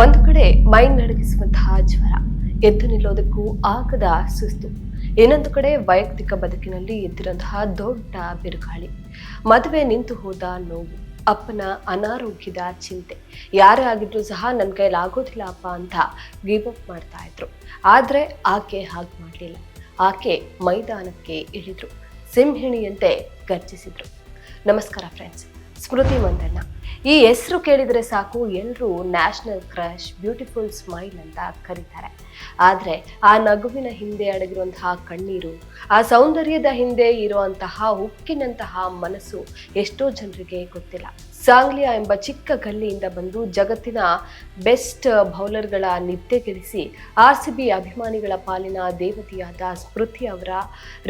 ಒಂದು ಕಡೆ ಮೈ ನಡಗಿಸುವಂತಹ ಜ್ವರ, ಎದ್ದು ನಿಲ್ಲೋದಕ್ಕೂ ಆಗದ ಸುಸ್ತು. ಇನ್ನೊಂದು ಕಡೆ ವೈಯಕ್ತಿಕ ಬದುಕಿನಲ್ಲಿ ಎದ್ದಿರುವಂತಹ ದೊಡ್ಡ ಬಿರುಗಾಳಿ. ಮದುವೆ ನಿಂತು ಹೋದ ನೋವು, ಅಪ್ಪನ ಅನಾರೋಗ್ಯದ ಚಿಂತೆ. ಯಾರೇ ಆಗಿದ್ರು ಸಹ ನನ್ನ ಕೈಲಿ ಆಗೋದಿಲ್ಲಪ್ಪ ಅಂತ ಗಿವ್ ಅಪ್ ಮಾಡ್ತಾ ಇದ್ರು. ಆದ್ರೆ ಆಕೆ ಹಾಗೆ ಮಾಡಲಿಲ್ಲ. ಆಕೆ ಮೈದಾನಕ್ಕೆ ಇಳಿದ್ರು. ಸಿಂಹಿಣಿಯಂತೆ ಗರ್ಜಿಸಿದ್ರು. ನಮಸ್ಕಾರ ಫ್ರೆಂಡ್ಸ್ ಸ್ಮೃತಿ ಮಂದಣ್ಣ. ಈ ಹೆಸರು ಕೇಳಿದರೆ ಸಾಕು ಎಲ್ಲರೂ ನ್ಯಾಷನಲ್ ಕ್ರಶ್, ಬ್ಯೂಟಿಫುಲ್ ಸ್ಮೈಲ್ ಅಂತ ಕರೀತಾರೆ. ಆದರೆ ಆ ನಗುವಿನ ಹಿಂದೆ ಅಡಗಿರುವಂತಹ ಕಣ್ಣೀರು, ಆ ಸೌಂದರ್ಯದ ಹಿಂದೆ ಇರುವಂತಹ ಉಕ್ಕಿನಂತಹ ಮನಸ್ಸು ಎಷ್ಟೋ ಜನರಿಗೆ ಗೊತ್ತಿಲ್ಲ. ಸಾಂಗ್ಲಿಯಾ ಎಂಬ ಚಿಕ್ಕ ಗಲ್ಲಿಯಿಂದ ಬಂದು ಜಗತ್ತಿನ ಬೆಸ್ಟ್ ಬೌಲರ್ಗಳ ನಿದ್ದೆಗೆಡಿಸಿ ಆರ್ ಸಿ ಬಿ ಅಭಿಮಾನಿಗಳ ಪಾಲಿನ ದೇವತೆಯಾದ ಸ್ಮೃತಿ ಅವರ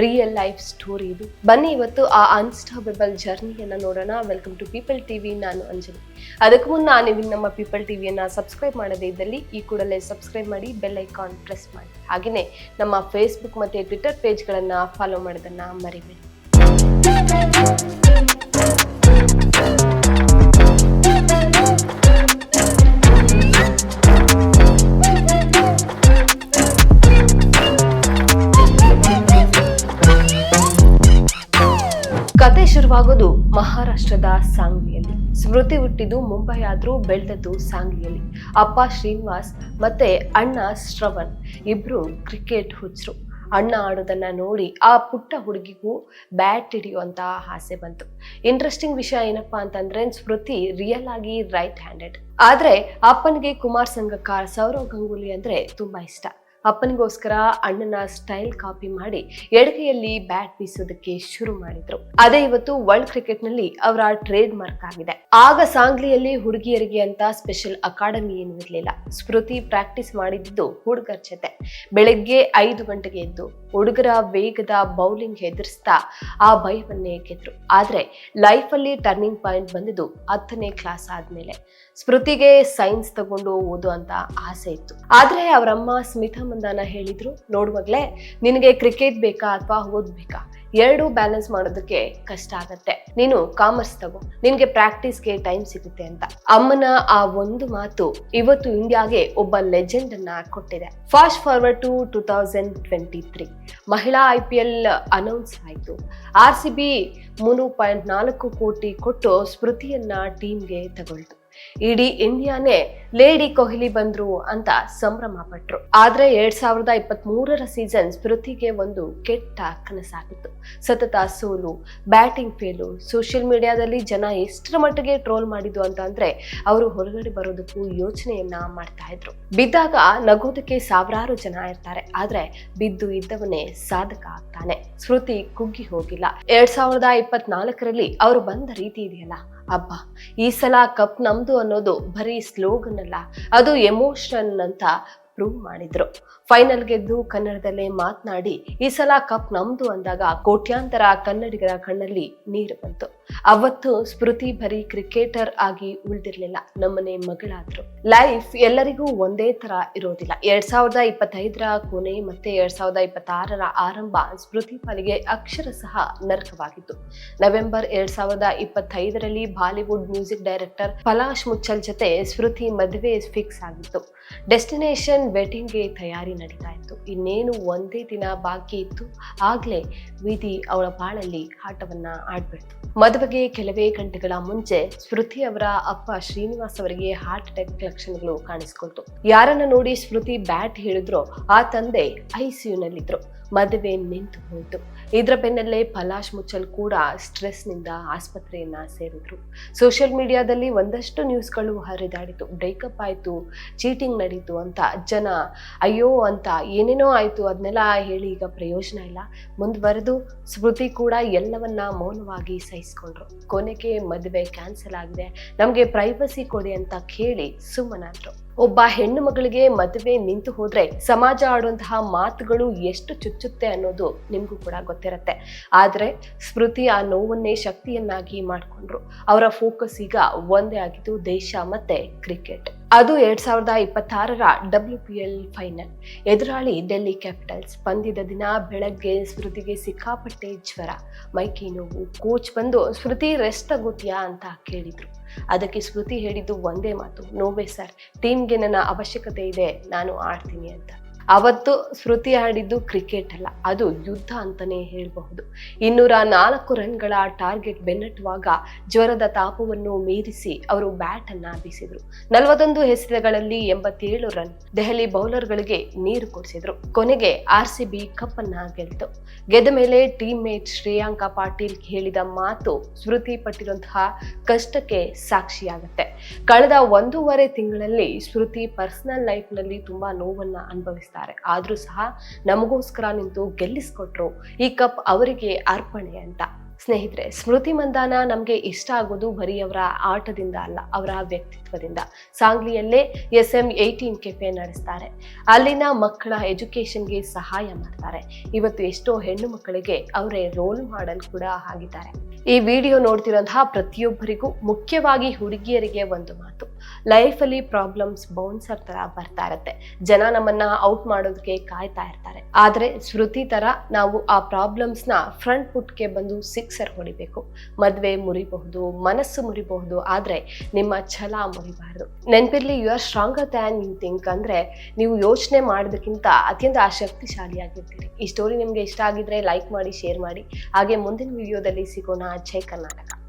ರಿಯಲ್ ಲೈಫ್ ಸ್ಟೋರಿ ಇದು. ಬನ್ನಿ ಇವತ್ತು ಆ ಅನ್ಸ್ಟಾಪಬಲ್ ಜರ್ನಿಯನ್ನು ನೋಡೋಣ. ವೆಲ್ಕಮ್ ಟು ಪೀಪಲ್ ಟಿವಿ, ನಾನು ಅಂಜಲಿ. ಅದಕ್ಕೂ ಮುನ್ನ ನೀವು ನಮ್ಮ ಪೀಪಲ್ ಟಿವಿಯನ್ನ ಸಬ್ಸ್ಕ್ರೈಬ್ ಮಾಡದೇ ಇದ್ದಲ್ಲಿ ಈ ಕೂಡಲೇ ಸಬ್ಸ್ಕ್ರೈಬ್ ಮಾಡಿ, ಬೆಲ್ ಐಕಾನ್ ಪ್ರೆಸ್ ಮಾಡಿ. ಹಾಗೆಯೇ ನಮ್ಮ ಫೇಸ್ಬುಕ್ ಮತ್ತು ಟ್ವಿಟರ್ ಪೇಜ್ಗಳನ್ನು ಫಾಲೋ ಮಾಡೋದನ್ನು ಮರಿಬೇಡಿ. ಶುರುವಾಗೋದು ಮಹಾರಾಷ್ಟ್ರದ ಸಾಂಗ್ಲಿಯಲ್ಲಿ. ಸ್ಮೃತಿ ಹುಟ್ಟಿದ್ದು ಮುಂಬೈ ಆದ್ರೂ ಬೆಳೆದದ್ದು ಸಾಂಗ್ಲಿಯಲ್ಲಿ. ಅಪ್ಪ ಶ್ರೀನಿವಾಸ್ ಮತ್ತೆ ಅಣ್ಣ ಶ್ರವಣ್ ಇಬ್ರು ಕ್ರಿಕೆಟ್ ಹುಚ್ಚರು. ಅಣ್ಣ ಆಡೋದನ್ನ ನೋಡಿ ಆ ಪುಟ್ಟ ಹುಡುಗಿಗೂ ಬ್ಯಾಟ್ ಹಿಡಿಯುವಂತ ಆಸೆ ಬಂತು. ಇಂಟ್ರೆಸ್ಟಿಂಗ್ ವಿಷಯ ಏನಪ್ಪಾ ಅಂತಂದ್ರೆ ಸ್ಮೃತಿ ರಿಯಲ್ ಆಗಿ ರೈಟ್ ಹ್ಯಾಂಡೆಡ್ ಆದ್ರೆ ಅಪ್ಪನಿಗೆ ಕುಮಾರ್ ಸಂಗಕಾರ ಸೌರವ್ ಗಂಗೂಲಿ ಅಂದ್ರೆ ತುಂಬಾ ಇಷ್ಟ. ಅಪ್ಪನಿಗೋಸ್ಕರ ಅಣ್ಣನ ಸ್ಟೈಲ್ ಕಾಪಿ ಮಾಡಿ ಎಡಗೈಯಲ್ಲಿ ಬ್ಯಾಟ್ ಬೀಸೋದಕ್ಕೆ ಶುರು ಮಾಡಿದ್ರು. ಅದೇ ಇವತ್ತು ವರ್ಲ್ಡ್ ಕ್ರಿಕೆಟ್ನಲ್ಲಿ ಅವರ ಟ್ರೇಡ್ ಮಾರ್ಕ್ ಆಗಿದೆ. ಆಗ ಸಾಂಗ್ಲಿಯಲ್ಲಿ ಹುಡುಗಿಯರಿಗೆ ಅಂತ ಸ್ಪೆಷಲ್ ಅಕಾಡೆಮಿ ಏನು ಇರಲಿಲ್ಲ. ಸ್ಮೃತಿ ಪ್ರಾಕ್ಟೀಸ್ ಮಾಡಿದ್ದು ಹುಡುಗರ ಜೊತೆ. ಬೆಳಗ್ಗೆ ಐದು ಗಂಟೆಗೆ ಎದ್ದು ಹುಡುಗರ ವೇಗದ ಬೌಲಿಂಗ್ ಎದುರಿಸ್ತಾ ಆ ಭಯವನ್ನೇ ಗೆದ್ರು. ಆದ್ರೆ ಲೈಫಲ್ಲಿ ಟರ್ನಿಂಗ್ ಪಾಯಿಂಟ್ ಬಂದಿದ್ದು ಹತ್ತನೇ ಕ್ಲಾಸ್ ಆದ್ಮೇಲೆ. ಸ್ಮೃತಿಗೆ ಸೈನ್ಸ್ ತಗೊಂಡು ಓದು ಅಂತ ಆಸೆ ಇತ್ತು. ಆದ್ರೆ ಅವರಮ್ಮ ಸ್ಮಿತಾ ಮಂದಾನ ಹೇಳಿದ್ರು, ನೋಡುವಾಗ್ಲೇ ನಿನಗೆ ಕ್ರಿಕೆಟ್ ಬೇಕಾ ಅಥವಾ ಓದ್ಬೇಕಾ? ಎರಡೂ ಬ್ಯಾಲೆನ್ಸ್ ಮಾಡೋದಕ್ಕೆ ಕಷ್ಟ ಆಗತ್ತೆ. ನೀನು ಕಾಮರ್ಸ್ ತಗೋ, ನಿನ್ಗೆ ಪ್ರಾಕ್ಟೀಸ್ಗೆ ಟೈಮ್ ಸಿಗುತ್ತೆ ಅಂತ. ಅಮ್ಮನ ಆ ಒಂದು ಮಾತು ಇವತ್ತು ಇಂಡಿಯಾಗೆ ಒಬ್ಬ ಲೆಜೆಂಡ್ ಅನ್ನ ಕೊಟ್ಟಿದೆ. Fast forward to two thousand twenty three ಮಹಿಳಾ ಐ ಪಿ ಎಲ್ ಅನೌನ್ಸ್ ಆಯಿತು. ಆರ್ ಸಿ ಬಿ ಮೂರು ಪಾಯಿಂಟ್ ನಾಲ್ಕು ಕೋಟಿ ಕೊಟ್ಟು ಸ್ಮೃತಿಯನ್ನ ಟೀಮ್ಗೆ ತಗೊಳ್ತು. ಇಡೀ ಇಂಡಿಯಾನೇ ಲೇಡಿ ಕೊಹ್ಲಿ ಬಂದ್ರು ಅಂತ ಸಂಭ್ರಮ ಪಟ್ರು. ಆದ್ರೆ ಎರಡ್ ಸಾವಿರದ ಇಪ್ಪತ್ತ್ ಮೂರರ ಸೀಸನ್ ಸ್ಮೃತಿಗೆ ಒಂದು ಕೆಟ್ಟ ಕನಸಾಗಿತ್ತು. ಸತತ ಸೋಲು ಬ್ಯಾಟಿಂಗ್ ಫೇಲು ಸೋಷಿಯಲ್ ಮೀಡಿಯಾದಲ್ಲಿ ಜನ ಎಷ್ಟರ ಮಟ್ಟಿಗೆ ಟ್ರೋಲ್ ಮಾಡಿದ್ದು ಅಂತ ಅಂದ್ರೆ ಅವರು ಹೊರಗಡೆ ಬರೋದಕ್ಕೂ ಯೋಚನೆಯನ್ನ ಮಾಡ್ತಾ ಇದ್ರು. ಬಿದ್ದಾಗ ನಗೋದಕ್ಕೆ ಸಾವಿರಾರು ಜನ ಇರ್ತಾರೆ. ಆದ್ರೆ ಬಿದ್ದು ಇದ್ದವನೇ ಸಾಧಕ ಆಗ್ತಾನೆ. ಸ್ಮೃತಿ ಕುಗ್ಗಿ ಹೋಗಿಲ್ಲ. ಎರಡ್ ಸಾವಿರದ ಇಪ್ಪತ್ನಾಲ್ಕರಲ್ಲಿ ಅವರು ಬಂದ ರೀತಿ ಇದೆಯಲ್ಲ? ಅಬ್ಬಾ ಈ ಸಲ ಕಪ್ ನಮ್ದು ಅನ್ನೋದು ಬರೀ ಸ್ಲೋಗನ್ ಅಲ್ಲ ಅದು ಎಮೋಷನ್ ಅಂತ ಪ್ರೂವ್ ಮಾಡಿದ್ರು. ಫೈನಲ್ ಗೆದ್ದು ಕನ್ನಡದಲ್ಲೇ ಮಾತನಾಡಿ, ಈ ಸಲ ಕಪ್ ನಮ್ದು ಅಂದಾಗ ಕೋಟ್ಯಾಂತರ ಕನ್ನಡಿಗರ ಕಣ್ಣಲ್ಲಿ ನೀರು ಬಂತು. ಅವತ್ತು ಸ್ಮೃತಿ ಬರೀ ಕ್ರಿಕೆಟರ್ ಆಗಿ ಉಳಿದಿರ್ಲಿಲ್ಲ, ನಮ್ಮನೆ ಮಗಳಾದ್ರು. ಲೈಫ್ ಎಲ್ಲರಿಗೂ ಒಂದೇ ತರ ಇರೋದಿಲ್ಲ. ಎರಡ್ ಸಾವಿರದ ಇಪ್ಪತ್ತೈದರ ಕೊನೆ ಮತ್ತೆ ಎರಡ್ ಸಾವಿರದ ಇಪ್ಪತ್ತಾರರ ಆರಂಭ ಸ್ಮೃತಿ ಪಾಲಿಗೆ ಅಕ್ಷರ ಸಹ ನರಕವಾಗಿತ್ತು. ನವೆಂಬರ್ ಎರಡ್ ಸಾವಿರದ ಇಪ್ಪತ್ತೈದರಲ್ಲಿ Bollywood music director Palash Muchhal ಜೊತೆ ಸ್ಮೃತಿ ಮದುವೆ ಫಿಕ್ಸ್ ಆಗಿತ್ತು. ಡೆಸ್ಟಿನೇಷನ್ ವೆಡ್ಡಿಂಗ್ಗೆ ತಯಾರಿ ನಡೀತಾ ಇತ್ತು. ಇನ್ನೇನು ಒಂದೇ ದಿನ ಬಾಕಿ ಇತ್ತು. ಆಗ್ಲೇ ವಿಧಿ ಅವಳ ಬಾಳಲ್ಲಿ ಆಟವನ್ನ ಆಡ್ಬಿಡ್ತು. ಮದುವೆಗೆ ಕೆಲವೇ ಗಂಟೆಗಳ ಮುಂಚೆ ಸ್ಮೃತಿ ಅವರ ಅಪ್ಪ ಶ್ರೀನಿವಾಸ್ ಅವರಿಗೆ ಹಾರ್ಟ್ ಅಟ್ಯಾಕ್ ಲಕ್ಷಣಗಳು ಕಾಣಿಸಿಕೊಳ್ತು. ಯಾರನ್ನ ನೋಡಿ ಸ್ಮೃತಿ ಬ್ಯಾಟ್ ಹೇಳಿದ್ರು ಆ ತಂದೆ ಐಸಿಯುನಲ್ಲಿದ್ರು ಮದುವೆ ನಿಂತು ಹೋಯಿತು. ಇದರ ಬೆನ್ನಲ್ಲೇ ಪಲಾಶ್ ಮುಚ್ಚಲ್ ಕೂಡ ಸ್ಟ್ರೆಸ್ನಿಂದ ಆಸ್ಪತ್ರೆಯನ್ನ ಸೇರಿದ್ರು. ಸೋಷಿಯಲ್ ಮೀಡಿಯಾದಲ್ಲಿ ಒಂದಷ್ಟು ನ್ಯೂಸ್ಗಳು ಹರಿದಾಡಿತು. ಬ್ರೇಕಪ್ ಆಯಿತು ಚೀಟಿಂಗ್ ನಡೀತು ಅಂತ ಜನ ಅಯ್ಯೋ ಅಂತ ಏನೇನೋ ಆಯಿತು ಅದನ್ನೆಲ್ಲ ಹೇಳಿ ಈಗ ಪ್ರಯೋಜನ ಇಲ್ಲ. ಮುಂದುವರೆದು ಸ್ಮೃತಿ ಕೂಡ ಎಲ್ಲವನ್ನ ಮೌನವಾಗಿ ಸಹಿಸ್ಕೊಂಡ್ರು ಕೊನೆಗೆ ಮದುವೆ ಕ್ಯಾನ್ಸಲ್ ಆಗಿದೆ. ನಮಗೆ ಪ್ರೈವಸಿ ಕೊಡಿ ಅಂತ ಕೇಳಿ ಸುಮ್ಮನಾದ್ರು ಒಬ್ಬ ಹೆಣ್ಣು ಮಗಳಿಗೆ ಮದುವೆ ನಿಂತು ಹೋದ್ರೆ ಸಮಾಜ ಆಡುವಂತಹ ಮಾತುಗಳು ಎಷ್ಟು ಚುಚ್ಚುತ್ತೆ ಅನ್ನೋದು ನಿಮ್ಗೂ ಕೂಡ ಗೊತ್ತಿರತ್ತೆ. ಆದ್ರೆ ಸ್ಮೃತಿ ಆ ನೋವನ್ನೇ ಶಕ್ತಿಯನ್ನಾಗಿ ಮಾಡ್ಕೊಂಡ್ರು. ಅವರ ಫೋಕಸ್ ಈಗ ಒಂದೇ ಆಗಿದ್ದು ದೇಶ ಮತ್ತೆ ಕ್ರಿಕೆಟ್ ಅದು ಎರಡ್ ಸಾವಿರದ ಇಪ್ಪತ್ತಾರರ ಡಬ್ಲ್ಯೂ ಪಿ ಎಲ್ ಫೈನಲ್ ಎದುರಾಳಿ ಡೆಲ್ಲಿ ಕ್ಯಾಪಿಟಲ್ಸ್ ಪಂದ್ಯದ ದಿನ ಬೆಳಗ್ಗೆ ಸ್ಮೃತಿಗೆ ಸಿಕ್ಕಾಪಟ್ಟೆ ಜ್ವರ. ಮೈಕೈ ನೋವು, ಕೋಚ್ ಬಂದು, ಸ್ಮೃತಿ ರೆಸ್ಟ್ ತಗೋತೀಯಾ? ಅಂತ ಕೇಳಿದ್ರು. ಅದಕ್ಕೆ ಸ್ಮೃತಿ ಹೇಳಿದ್ದು ಒಂದೇ ಮಾತು, ನೋವೇ ಸರ್ ಟೀಮ್ಗೆ ನನ್ನ ಅವಶ್ಯಕತೆ ಇದೆ, ನಾನು ಆಡ್ತೀನಿ ಅಂತ. ಅವತ್ತು ಶ್ರುತಿ ಆಡಿದ್ದು ಕ್ರಿಕೆಟ್ ಅಲ್ಲ, ಅದು ಯುದ್ಧ ಅಂತಾನೆ ಹೇಳಬಹುದು. ಇನ್ನೂರ ನಾಲ್ಕು ರನ್ಗಳ ಟಾರ್ಗೆಟ್ ಬೆನ್ನಟ್ಟುವಾಗ ಜ್ವರದ ತಾಪವನ್ನು ಮೀರಿಸಿ ಅವರು ಬ್ಯಾಟ್ ಅನ್ನ ಬೀಸಿದ್ರು. ನಲವತ್ತೊಂದು ಎಸೆತಗಳಲ್ಲಿ ಎಂಬತ್ತೇಳು ರನ್ ದೆಹಲಿ ಬೌಲರ್ಗಳಿಗೆ ನೀರು ಕೊಡಿಸಿದ್ರು. ಕೊನೆಗೆ ಆರ್ ಸಿ ಬಿ ಕಪ್ ಅನ್ನ ಗೆಲ್ತು. ಗೆದ್ದ ಮೇಲೆ ಟೀಮ್ ಮೇಟ್ ಶ್ರೇಯಾಂಕ ಪಾಟೀಲ್ ಹೇಳಿದ ಮಾತು ಸ್ಮೃತಿ ಪಟ್ಟಿರುವಂತಹ ಕಷ್ಟಕ್ಕೆ ಸಾಕ್ಷಿಯಾಗುತ್ತೆ. ಕಳೆದ ಒಂದೂವರೆ ತಿಂಗಳಲ್ಲಿ ಸ್ಮೃತಿ ಪರ್ಸನಲ್ ಲೈಫ್ನಲ್ಲಿ ತುಂಬಾ ನೋವನ್ನ ಅನುಭವಿಸ್ತಾರೆ ಆದ್ರೂ ಸಹ ನಮಗೋಸ್ಕರ ನಿಂತು ಗೆಲ್ಲಿಸ್ಕೊಟ್ರು ಈ ಕಪ್ ಅವರಿಗೆ ಅರ್ಪಣೆ ಅಂತ. ಸ್ನೇಹಿತರೆ, ಸ್ಮೃತಿ ಮಂದಾನ ನಮಗೆ ಇಷ್ಟ ಆಗೋದು ಬರೀ ಅವರ ಆಟದಿಂದ ಅಲ್ಲ, ಅವರ ವ್ಯಕ್ತಿತ್ವದಿಂದ. ಸಾಂಗ್ಲಿಯಲ್ಲೇ ಎಸ್ ಎಂ ಏಯ್ಟೀನ್ ಕೆಫೆ ನಡೆಸ್ತಾರೆ. ಅಲ್ಲಿನ ಮಕ್ಕಳ ಎಜುಕೇಷನ್ಗೆ ಸಹಾಯ ಮಾಡ್ತಾರೆ. ಇವತ್ತು ಎಷ್ಟೋ ಹೆಣ್ಣು ಮಕ್ಕಳಿಗೆ ಅವರೇ ರೋಲ್ ಮಾಡಲ್ ಕೂಡ ಆಗಿದ್ದಾರೆ. ಈ ವಿಡಿಯೋ ನೋಡ್ತಿರೋಂತಹ ಪ್ರತಿಯೊಬ್ಬರಿಗೂ ಮುಖ್ಯವಾಗಿ ಹುಡುಗಿಯರಿಗೆ ಒಂದು ಮಾತು. ಲೈಫಲ್ಲಿ ಪ್ರಾಬ್ಲಮ್ಸ್ ಬೌನ್ಸರ್ ತರ ಬರ್ತಾ ಇರುತ್ತೆ. ಜನ ನಮ್ಮನ್ನ ಔಟ್ ಮಾಡೋದಕ್ಕೆ ಕಾಯ್ತಾ ಇರ್ತಾರೆ. ಆದ್ರೆ ಶ್ರುತಿ ತರ ನಾವು ಆ ಪ್ರಾಬ್ಲಮ್ಸ್ನ ಫ್ರಂಟ್ ಪುಟ್ಗೆ ಬಂದು ಸಿಕ್ಸರ್ ಹೊಡಿಬೇಕು. ಮದುವೆ ಮುರಿಬಹುದು, ಮನಸ್ಸು ಮುರಿಬಹುದು, ಆದ್ರೆ ನಿಮ್ಮ ಛಲ ಮುರಿಬಾರ್ದು. ನೆನಪಿರ್ಲಿ you are stronger than you think ಅಂದ್ರೆ ನೀವು ಯೋಚನೆ ಮಾಡೋದಕ್ಕಿಂತ ಅತ್ಯಂತ ಶಕ್ತಿಶಾಲಿಯಾಗಿರ್ತೀರಿ ಈ ಸ್ಟೋರಿ ನಿಮ್ಗೆ ಇಷ್ಟ ಆಗಿದ್ರೆ ಲೈಕ್ ಮಾಡಿ ಶೇರ್ ಮಾಡಿ. ಹಾಗೆ ಮುಂದಿನ ವಿಡಿಯೋದಲ್ಲಿ ಸಿಗೋಣ ಜೈ ಕರ್ನಾಟಕ.